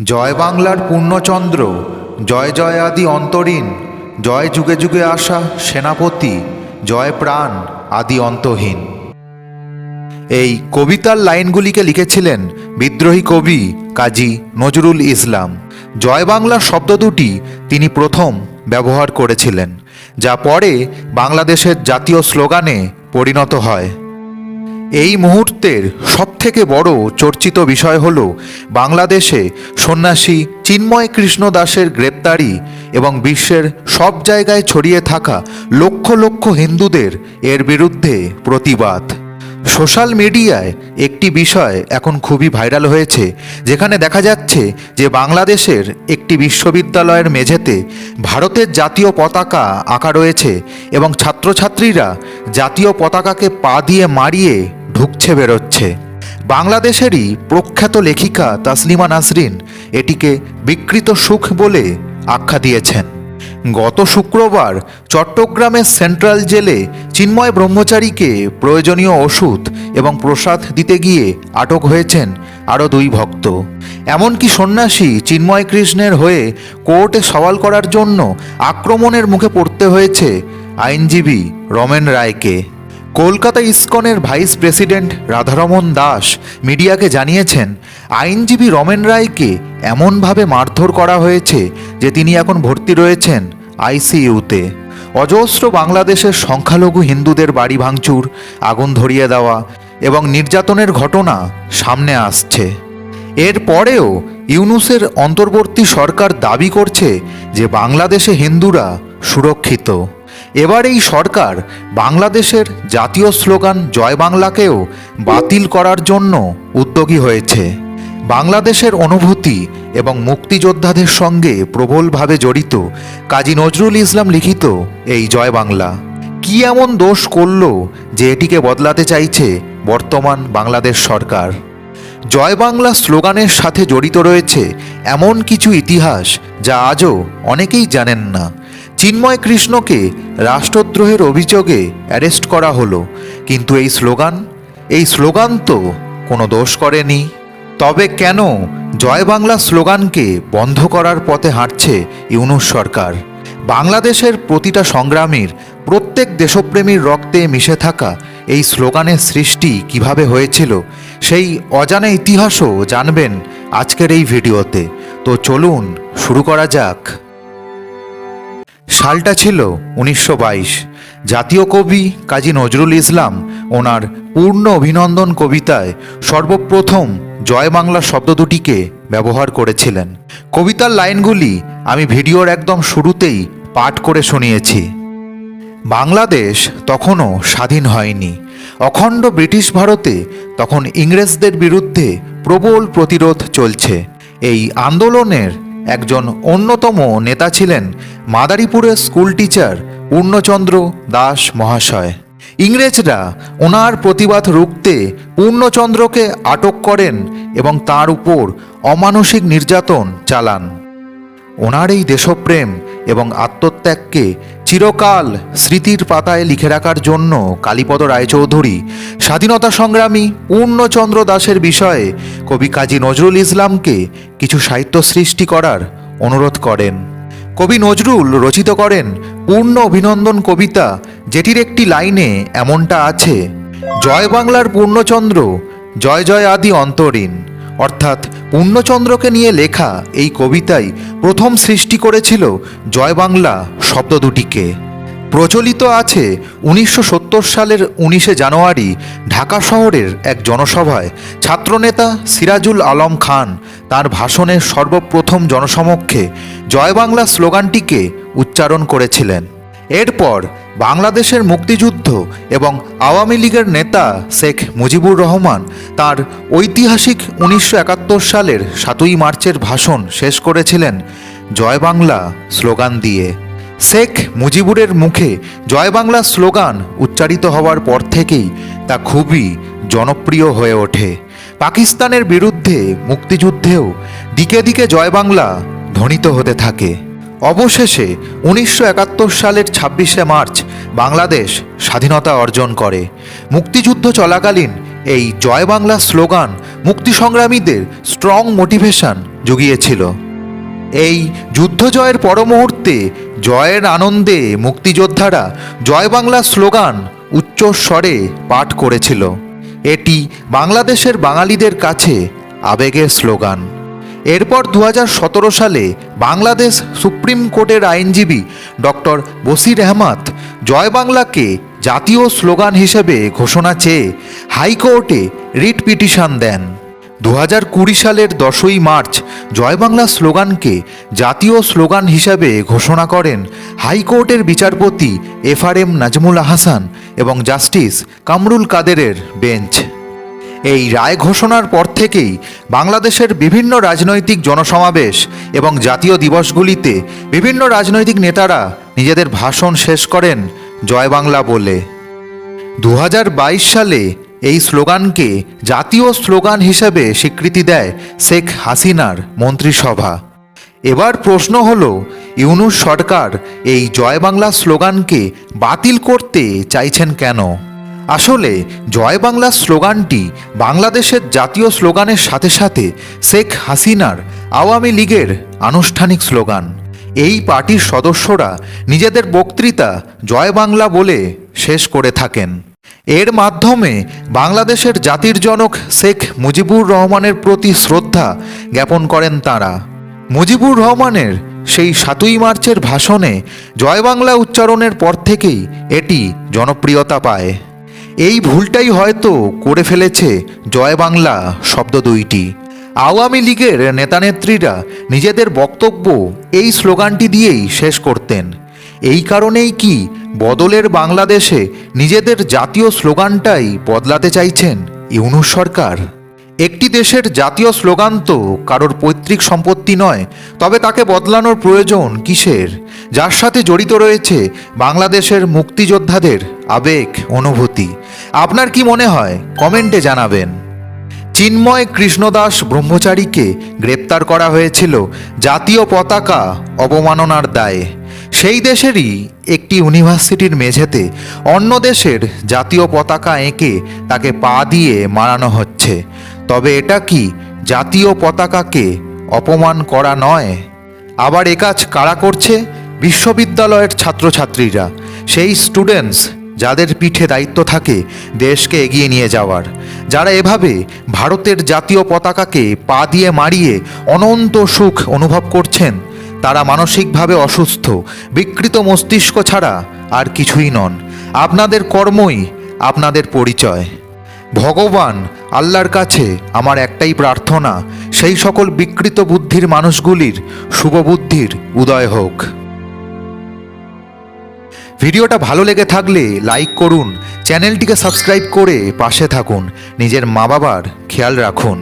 জয় বাংলার পূর্ণচন্দ্র, জয় জয় আদি অন্তরীণ, জয় যুগে যুগে আসা সেনাপতি, জয় প্রাণ আদি অন্তহীন। এই কবিতার লাইনগুলিকে লিখেছিলেন বিদ্রোহী কবি কাজী নজরুল ইসলাম। জয় বাংলা শব্দ দুটি তিনি প্রথম ব্যবহার করেছিলেন, যা পরে বাংলাদেশের জাতীয় স্লোগানে পরিণত হয়। এই মুহূর্তের সবথেকে বড় চর্চিত বিষয় হল বাংলাদেশে সন্ন্যাসী চিন্ময় কৃষ্ণ দাসের গ্রেপ্তারি এবং বিশ্বের সব জায়গায় ছড়িয়ে থাকা লক্ষ লক্ষ হিন্দুদের এর বিরুদ্ধে প্রতিবাদ। সোশ্যাল মিডিয়ায় একটি বিষয় এখন খুবই ভাইরাল হয়েছে, যেখানে দেখা যাচ্ছে যে বাংলাদেশের একটি বিশ্ববিদ্যালয়ের মেঝেতে ভারতের জাতীয় পতাকা আঁকা রয়েছে এবং ছাত্রছাত্রীরা জাতীয় পতাকাকে পা দিয়ে মারিয়ে ঢুকছে বেরোচ্ছে। বাংলাদেশেরই প্রখ্যাত লেখিকা তাসলিমা নাসরিন এটিকে বিকৃত সুখ বলে আখ্যা দিয়েছেন। গত শুক্রবার চট্টগ্রামের সেন্ট্রাল জেলে চিন্ময় ব্রহ্মচারীকে প্রয়োজনীয় ওষুধ এবং প্রসাদ দিতে গিয়ে আটক হয়েছেন আরও দুই ভক্ত। এমনকি সন্ন্যাসী চিন্ময় কৃষ্ণের হয়ে কোর্টে সওয়াল করার জন্য আক্রমণের মুখে পড়তে হয়েছে আইনজীবী রমেন রায়কে। কলকাতা ইসকনের ভাইস প্রেসিডেন্ট রাধারমন দাস মিডিয়াকে জানিয়েছেন, আইনজীবী রমেন রায়কে এমনভাবে মারধর করা হয়েছে যে তিনি এখন ভর্তি রয়েছেন আইসিইউতে। অজস্র বাংলাদেশের সংখ্যালঘু হিন্দুদের বাড়ি ভাঙচুর, আগুন ধরিয়ে দেওয়া এবং নির্যাতনের ঘটনা সামনে আসছে। এর পরেও ইউনুসের অন্তর্বর্তী সরকার দাবি করছে যে বাংলাদেশে হিন্দুরা সুরক্ষিত। এবার এই সরকার বাংলাদেশের জাতীয় স্লোগান জয় বাংলাকেও বাতিল করার জন্য উদ্যোগী হয়েছে। বাংলাদেশের অনুভূতি এবং মুক্তিযোদ্ধাদের সঙ্গে প্রবলভাবে জড়িত কাজী নজরুল ইসলাম লিখিত এই জয় বাংলা। কি এমন দোষ করল যে এটিকে বদলাতে চাইছে বর্তমান বাংলাদেশ সরকার? জয় বাংলা স্লোগানের সাথে জড়িত রয়েছে এমন কিছু ইতিহাস যা আজও অনেকেই জানেন না। চিন্ময় কৃষ্ণকে রাষ্ট্রদ্রোহের অভিযোগে অ্যারেস্ট করা হলো। কিন্তু এই স্লোগান এই স্লোগান তো কোনো দোষ করেনি। তবে কেন জয় বাংলা স্লোগানকে বন্ধ করার পথে হাঁটছে ইউনুস সরকার? বাংলাদেশের প্রতিটা সংগ্রামীর, প্রত্যেক দেশপ্রেমীর রক্তে মিশে থাকা এই স্লোগানের সৃষ্টি কীভাবে হয়েছিল, সেই অজানা ইতিহাসও জানবেন আজকের এই ভিডিওতে। তো চলুন, শুরু করা যাক। সালটা ছিল উনিশশো বাইশ। জাতীয় কবি কাজী নজরুল ইসলাম ওনার পূর্ণ অভিনন্দন কবিতায় সর্বপ্রথম জয় বাংলা শব্দ দুটিকে ব্যবহার করেছিলেন। কবিতার লাইনগুলি আমি ভিডিওর একদম শুরুতেই পাঠ করে শুনিয়েছি। বাংলাদেশ তখনও স্বাধীন হয়নি। অখণ্ড ব্রিটিশ ভারতে তখন ইংরেজদের বিরুদ্ধে প্রবল প্রতিরোধ চলছে। এই আন্দোলনের একজন অন্যতম নেতা ছিলেন মাদারীপুরের স্কুল টিচার পূর্ণচন্দ্র দাস মহাশয়। ইংরেজরা ওনার প্রতিবাদ রুখতে পূর্ণচন্দ্রকে আটক করেন এবং তার উপর অমানসিক নির্যাতন চালান। ওনার এই দেশপ্রেম এবং আত্মত্যাগকে চিরকাল স্মৃতির পাতায় লিখে রাখার জন্য কালীপদ রায়চৌধুরী, স্বাধীনতা সংগ্রামী পূর্ণচন্দ্র দাসের বিষয়ে কবি কাজী নজরুল ইসলামকে কিছু সাহিত্য সৃষ্টি করার অনুরোধ করেন। কবি নজরুল রচিত করেন পূর্ণ অভিনন্দন কবিতা যেটির একটি লাইনে এমনটা আছে, জয় বাংলার পূর্ণচন্দ্র, জয় জয় আদি অন্তরীণ। অর্থাৎ পূর্ণচন্দ্রকে নিয়ে লেখা এই কবিতাই প্রথম সৃষ্টি করেছিল জয় বাংলা শব্দ দুটিকে। প্রচলিত আছে উনিশশো সত্তর সালের উনিশে জানুয়ারি ঢাকা শহরের এক জনসভায়। ছাত্রনেতা সিরাজুল আলম খান তার ভাষণের সর্বপ্রথম জনসমক্ষে জয় বাংলা স্লোগানটিকে উচ্চারণ করেছিলেন। এরপর বাংলাদেশের মুক্তিযুদ্ধ এবং আওয়ামী লীগের নেতা শেখ মুজিবুর রহমান তার ঐতিহাসিক উনিশশো একাত্তর সালের সাতই মার্চের ভাষণ শেষ করেছিলেন জয় বাংলা স্লোগান দিয়ে। শেখ মুজিবুরের মুখে জয় বাংলা স্লোগান উচ্চারিত হওয়ার পর থেকেই তা খুবই জনপ্রিয় হয়ে ওঠে। পাকিস্তানের বিরুদ্ধে মুক্তিযুদ্ধেও দিকে দিকে জয় বাংলা ধ্বনিত হতে থাকে। অবশেষে উনিশশো একাত্তর সালের ছাব্বিশে মার্চ বাংলাদেশ স্বাধীনতা অর্জন করে। মুক্তিযুদ্ধ চলাকালীন এই জয় বাংলা স্লোগান মুক্তি সংগ্রামীদের স্ট্রং মোটিভেশন জুগিয়েছিল। এই যুদ্ধ জয়ের পর মুহূর্তে জয়ের আনন্দে মুক্তিযোদ্ধারা জয় বাংলা স্লোগান উচ্চ স্বরে পাঠ করেছিল। এটি বাংলাদেশের বাঙালিদের কাছে আবেগের স্লোগান। এরপর দু হাজার সতেরো সালে বাংলাদেশ সুপ্রিম কোর্টের আইনজীবী ডক্টর বসির আহমদ জয় বাংলাকে জাতীয় স্লোগান হিসেবে ঘোষণা চেয়ে হাইকোর্টে রিট পিটিশন দেন। দু কুড়ি সালের দশই মার্চ জয় বাংলা স্লোগানকে জাতীয় স্লোগান হিসাবে ঘোষণা করেন হাইকোর্টের বিচারপতি F R M Nazmul Ahsan এবং জাস্টিস কামরুল কাদেরের বেঞ্চ। এই রায় ঘোষণার পর থেকেই বাংলাদেশের বিভিন্ন রাজনৈতিক জনসমাবেশ এবং জাতীয় দিবসগুলিতে বিভিন্ন রাজনৈতিক নেতারা নিজেদের ভাষণ শেষ করেন জয় বাংলা বলে। দু হাজার বাইশ সালে এই স্লোগানকে জাতীয় স্লোগান হিসেবে স্বীকৃতি দেয় শেখ হাসিনার মন্ত্রিসভা। এবার প্রশ্ন হল, ইউনুস সরকার এই জয় বাংলা স্লোগানকে বাতিল করতে চাইছেন কেন? আসলে, জয় বাংলা স্লোগানটি বাংলাদেশের জাতীয় স্লোগানের সাথে সাথে শেখ হাসিনার আওয়ামী লীগের আনুষ্ঠানিক স্লোগান। এই পার্টির সদস্যরা নিজেদের বক্তৃতা জয় বাংলা বলে শেষ করে থাকেন। এর মাধ্যমে বাংলাদেশের জাতির জনক শেখ মুজিবুর রহমানের প্রতি শ্রদ্ধা জ্ঞাপন করেন তাঁরা। মুজিবুর রহমানের সেই সাতই মার্চের ভাষণে জয় বাংলা উচ্চারণের পর থেকেই এটি জনপ্রিয়তা পায়। এই ভুলটাই হয়তো করে ফেলেছে জয় বাংলা শব্দ দুইটি। আওয়ামী লীগের নেতানেত্রীরা নিজেদের বক্তব্য এই স্লোগানটি দিয়েই শেষ করতেন। এই কারণেই কি বদলের বাংলাদেশে নিজেদের জাতীয় স্লোগানটাই বদলাতে চাইছেন ইউনুস সরকার? একটি দেশের জাতীয় স্লোগান তো কারোর পৈতৃক সম্পত্তি নয়, তবে তাকে বদলানোর প্রয়োজন কিসের? যার সাথে জড়িত রয়েছে বাংলাদেশের মুক্তিযোদ্ধাদের আবেগ, অনুভূতি। আপনার কি মনে হয়? কমেন্টে জানাবেন। চিন্ময় কৃষ্ণদাস ব্রহ্মচারীকে গ্রেপ্তার করা হয়েছিল জাতীয় পতাকা অবমাননার দায়ে। সেই দেশেরই একটি ইউনিভার্সিটির মেঝেতে অন্য দেশের জাতীয় পতাকা এঁকে তাকে পা দিয়ে মারানো হচ্ছে। তবে এটা কি জাতীয় পতাকাকে অপমান করা নয়? আবার এ কাজ কারা করছে? বিশ্ববিদ্যালয়ের ছাত্রছাত্রীরা। সেই স্টুডেন্টস যাদের পিঠে দায়িত্ব থাকে, দেশকে এগিয়ে নিয়ে যাওয়ার। যারা এভাবে ভারতের জাতীয় পতাকাকে পা দিয়ে মারিয়ে অনন্ত সুখ অনুভব করছেন, তারা মানসিকভাবে অসুস্থ। বিকৃত মস্তিষ্ক ছাড়া আর কিছুই নন। আপনাদের কর্মই আপনাদের পরিচয়। ভগবান আল্লাহর কাছে আমার একটাই প্রার্থনা, সেই সকল বিকৃত বুদ্ধির মানুষগুলির শুভবুদ্ধির উদয় হোক। ভিডিওটা ভালো লেগে থাকলে লাইক করুন, চ্যানেলটিকে সাবস্ক্রাইব করে পাশে থাকুন, নিজের মা বাবার খেয়াল রাখুন।